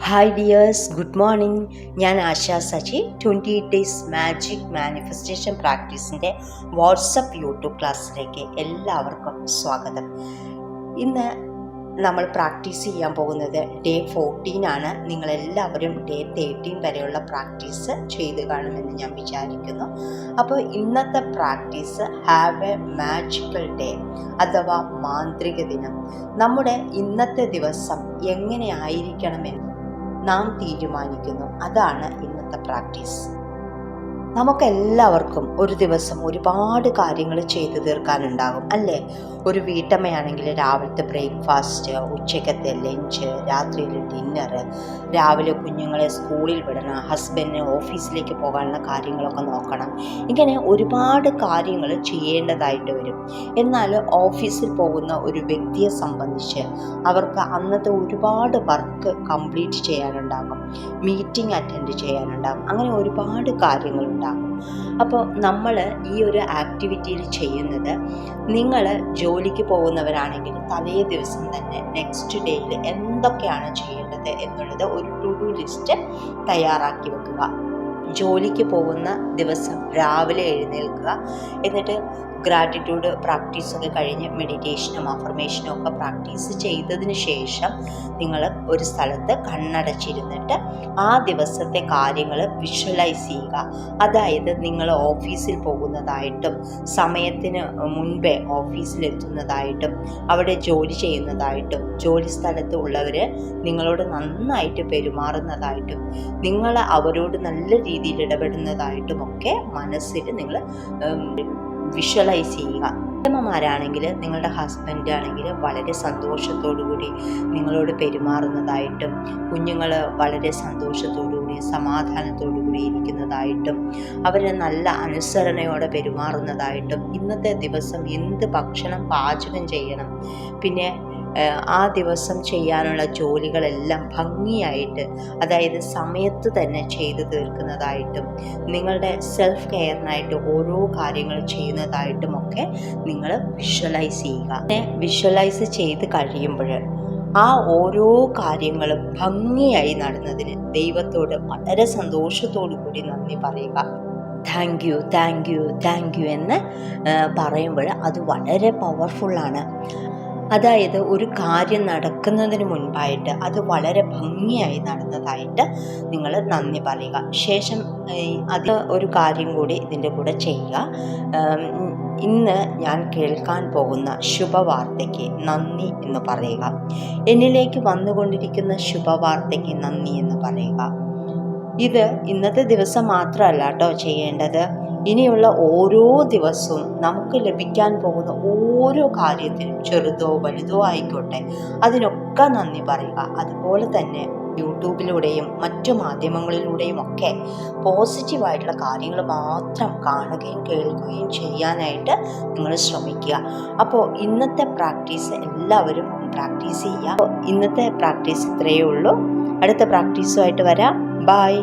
Hi dears good morning ഞാൻ Asha Saji twenty eight days magic manifestation പ്രാക്ടീസിന്റെ WhatsApp YouTube ക്ലാസ്സിലേക്ക് എല്ലാവർക്കും സ്വാഗതം. ഇന്ന് നമ്മൾ പ്രാക്ടീസ് ചെയ്യാൻ പോകുന്നത് ഡേ ഫോർട്ടീൻ ആണ്. നിങ്ങളെല്ലാവരും ഡേ തേർട്ടീൻ വരെയുള്ള പ്രാക്ടീസ് ചെയ്ത് കാണുമെന്ന് ഞാൻ വിചാരിക്കുന്നു. അപ്പോൾ ഇന്നത്തെ practice have a magical day അഥവാ മാന്ത്രിക ദിനം. നമ്മുടെ ഇന്നത്തെ ദിവസം എങ്ങനെ ആയിരിക്കണമെന്ന് നാം തീരുമാനിക്കുന്നു. അതാണ് ഇന്നത്തെ പ്രാക്ടീസ്. നമുക്കെല്ലാവർക്കും ഒരു ദിവസം ഒരുപാട് കാര്യങ്ങൾ ചെയ്തു തീർക്കാനുണ്ടാകും അല്ലേ? ഒരു വീട്ടമ്മയാണെങ്കിൽ രാവിലത്തെ ബ്രേക്ക്ഫാസ്റ്റ് ഉച്ചക്കത്തെ ലഞ്ച് രാത്രിയിലെ ഡിന്നർ രാവിലെ കുഞ്ഞുങ്ങളെ സ്കൂളിൽ വിടണം ഹസ്ബൻഡിന് ഓഫീസിലേക്ക് പോകാനുള്ള കാര്യങ്ങളൊക്കെ നോക്കണം. ഇങ്ങനെ ഒരുപാട് കാര്യങ്ങൾ ചെയ്യേണ്ടതായിട്ട് വരും. എന്നാൽ ഓഫീസിൽ പോകുന്ന ഒരു വ്യക്തിയെ സംബന്ധിച്ച് അവർക്ക് അന്നത്തെ ഒരുപാട് വർക്ക് കംപ്ലീറ്റ് ചെയ്യാനുണ്ടാകും. മീറ്റിംഗ് അറ്റൻഡ് ചെയ്യാനുണ്ടാകും. അങ്ങനെ ഒരുപാട് കാര്യങ്ങളുണ്ടാകും. അപ്പോൾ നമ്മൾ ഈ ഒരു ആക്ടിവിറ്റിയിൽ ചെയ്യുന്നത് നിങ്ങൾ ജോലിക്ക് പോകുന്നവരാണെങ്കിൽ തലേ ദിവസം തന്നെ നെക്സ്റ്റ് ഡേയിൽ എന്തൊക്കെയാണ് ചെയ്യേണ്ടത് എന്നുള്ളത് ഒരു ടു ഡു ലിസ്റ്റ് തയ്യാറാക്കി വെക്കുക. ജോലിക്ക് പോകുന്ന ദിവസം രാവിലെ എഴുന്നേൽക്കുക. എന്നിട്ട് ഗ്രാറ്റിറ്റ്യൂഡ് പ്രാക്ടീസ് ഒക്കെ കഴിഞ്ഞ് മെഡിറ്റേഷനും അഫർമേഷനും ഒക്കെ പ്രാക്ടീസ് ചെയ്തതിന് ശേഷം നിങ്ങൾ ഒരു സ്ഥലത്ത് കണ്ണടച്ചിരുന്നിട്ട് ആ ദിവസത്തെ കാര്യങ്ങൾ വിഷ്വലൈസ് ചെയ്യുക. അതായത് നിങ്ങൾ ഓഫീസിൽ പോകുന്നതായിട്ടും സമയത്തിന് മുൻപേ ഓഫീസിലെത്തുന്നതായിട്ടും അവിടെ ജോലി ചെയ്യുന്നതായിട്ടും ജോലി സ്ഥലത്ത് ഉള്ളവർ നിങ്ങളോട് നന്നായിട്ട് പെരുമാറുന്നതായിട്ടും നിങ്ങൾ അവരോട് നല്ല രീതിയിൽ ഇടപെടുന്നതായിട്ടും ഒക്കെ മനസ്സിൽ നിങ്ങൾ വിഷ്വലൈസ് ചെയ്യുക. അമ്മമാരാണെങ്കിൽ നിങ്ങളുടെ ഹസ്ബൻഡ് ആണെങ്കിൽ വളരെ കൂടി നിങ്ങളോട് പെരുമാറുന്നതായിട്ടും കുഞ്ഞുങ്ങൾ വളരെ സന്തോഷത്തോടു കൂടി സമാധാനത്തോടു കൂടി ഇരിക്കുന്നതായിട്ടും അവർ നല്ല അനുസരണയോടെ പെരുമാറുന്നതായിട്ടും ഇന്നത്തെ ദിവസം എന്ത് ഭക്ഷണം പാചകം ചെയ്യണം പിന്നെ ആ ദിവസം ചെയ്യാനുള്ള ജോലികളെല്ലാം ഭംഗിയായിട്ട് അതായത് സമയത്ത് തന്നെ ചെയ്തു തീർക്കുന്നതായിട്ടും നിങ്ങളുടെ സെൽഫ് കെയറിനായിട്ട് ഓരോ കാര്യങ്ങൾ ചെയ്യുന്നതായിട്ടും ഒക്കെ നിങ്ങൾ വിഷ്വലൈസ് ചെയ്യുക. വിഷ്വലൈസ് ചെയ്ത് കഴിയുമ്പോൾ ആ ഓരോ കാര്യങ്ങളും ഭംഗിയായി നടന്നതിന് ദൈവത്തോട് വളരെ സന്തോഷത്തോടു കൂടി നന്ദി പറയുക. Thank you thank you thank you എന്ന് പറയുമ്പോൾ അത് വളരെ പവർഫുള്ളാണ് അതായത് ഒരു കാര്യം നടക്കുന്നതിന് മുൻപായിട്ട് അത് വളരെ ഭംഗിയായി നടന്നതായിട്ട് നിങ്ങൾ നന്ദി പറയുക. ശേഷം അത് ഒരു കാര്യം കൂടി ഇതിന്റെ കൂടെ ചെയ്യുക. ഇന്ന് ഞാൻ കേൾക്കാൻ പോകുന്ന ശുഭവാർത്തയ്ക്ക് നന്ദി എന്ന് പറയുക. എന്നിലേക്ക് വന്നുകൊണ്ടിരിക്കുന്ന ശുഭവാർത്തയ്ക്ക് നന്ദി എന്ന് പറയുക. ഇത് ഇന്നത്തെ ദിവസം മാത്രമല്ല കേട്ടോ ചെയ്യേണ്ടത്. ഇനിയുള്ള ഓരോ ദിവസവും നമുക്ക് ലഭിക്കാൻ പോകുന്ന ഓരോ കാര്യത്തിനും ചെറുതോ വലുതോ ആയിക്കോട്ടെ. അതിനൊക്കെ നന്ദി പറയുക. അതുപോലെ തന്നെ യൂട്യൂബിലൂടെയും മറ്റു മാധ്യമങ്ങളിലൂടെയും ഒക്കെ പോസിറ്റീവായിട്ടുള്ള കാര്യങ്ങൾ മാത്രം കാണുകയും കേൾക്കുകയും ചെയ്യാനായിട്ട് നിങ്ങൾ ശ്രമിക്കുക. അപ്പോൾ ഇന്നത്തെ പ്രാക്ടീസ് എല്ലാവരും പ്രാക്ടീസ് ചെയ്യുക. ഇന്നത്തെ പ്രാക്ടീസ് ഇത്രയേ ഉള്ളൂ. അടുത്ത പ്രാക്ടീസുമായിട്ട് വരാം. ബായ്